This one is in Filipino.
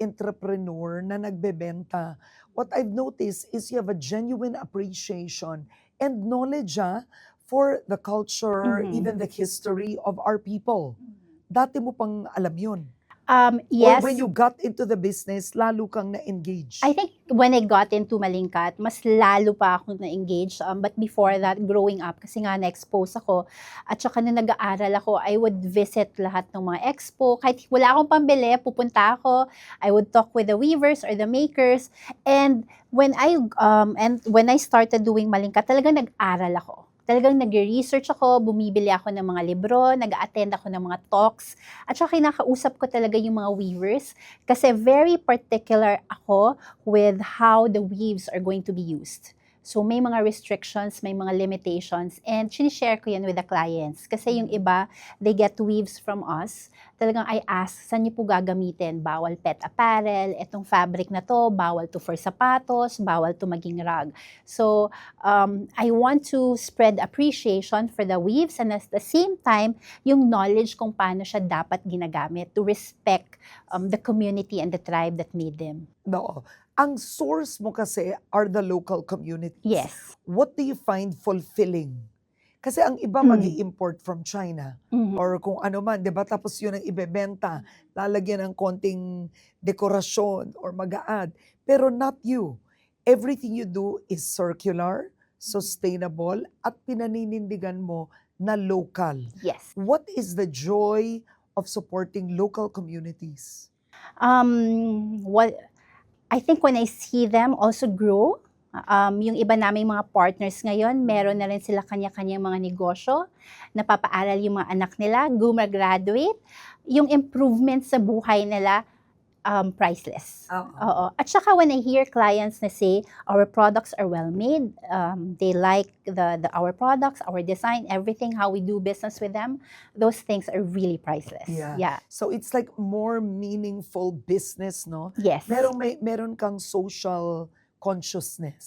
entrepreneur na nagbebenta, what I've noticed is you have a genuine appreciation and knowledge ah, for the culture, Mhm. even the history of our people. Dati mo pang alam yun. Um, Or yes. when you got into the business, lalo kang na-engage. I think when I got into Malingkat, mas lalo pa ako na-engage. Um, but before that, growing up, kasi nga na-expose ako, at saka nung nag-aaral ako, I would visit lahat ng mga expo. Kahit wala akong pambili, pupunta ako. I would talk with the weavers or the makers. And when I um, and when I started doing Malingkat, talagang nag-aral ako. Talagang nag-research ako, bumibili ako ng mga libro, nag-attend ako ng mga talks, at saka kinakausap ko talaga yung mga weavers kasi very particular ako with how the weaves are going to be used. So may mga restrictions, may mga limitations, and sinishare ko yan with the clients. Kasi yung iba, they get weaves from us. Talagang I ask, saan niyo po gagamitin? Bawal pet apparel, etong fabric na to, bawal to for sapatos, bawal to maging rug. So um, I want to spread appreciation for the weaves and at the same time, yung knowledge kung paano siya dapat ginagamit to respect um, the community and the tribe that made them. No. Ang source mo kasi are the local communities. Yes. What do you find fulfilling? Kasi ang iba Mm. mag import from China Mhm. or kung ano man, 'di ba? Tapos 'yun ang ibebenta, lalagyan ng konting dekorasyon or mag-a-add. Pero not you. Everything you do is circular, sustainable, at pinaninindigan mo na local. Yes. What is the joy of supporting local communities? Um, what I think when I see them also grow, um, yung iba naming mga partners ngayon, meron na rin sila kanya-kanyang mga negosyo, napapaaral yung mga anak nila, gumraduate, yung improvement sa buhay nila, um, priceless. Oo. At saka when I hear clients na say, our products are well made, um, they like the, the our products, our design, everything, how we do business with them, those things are really priceless. Yeah. Yeah. So it's like more meaningful business, no? Yes. Merong may meron kang social consciousness.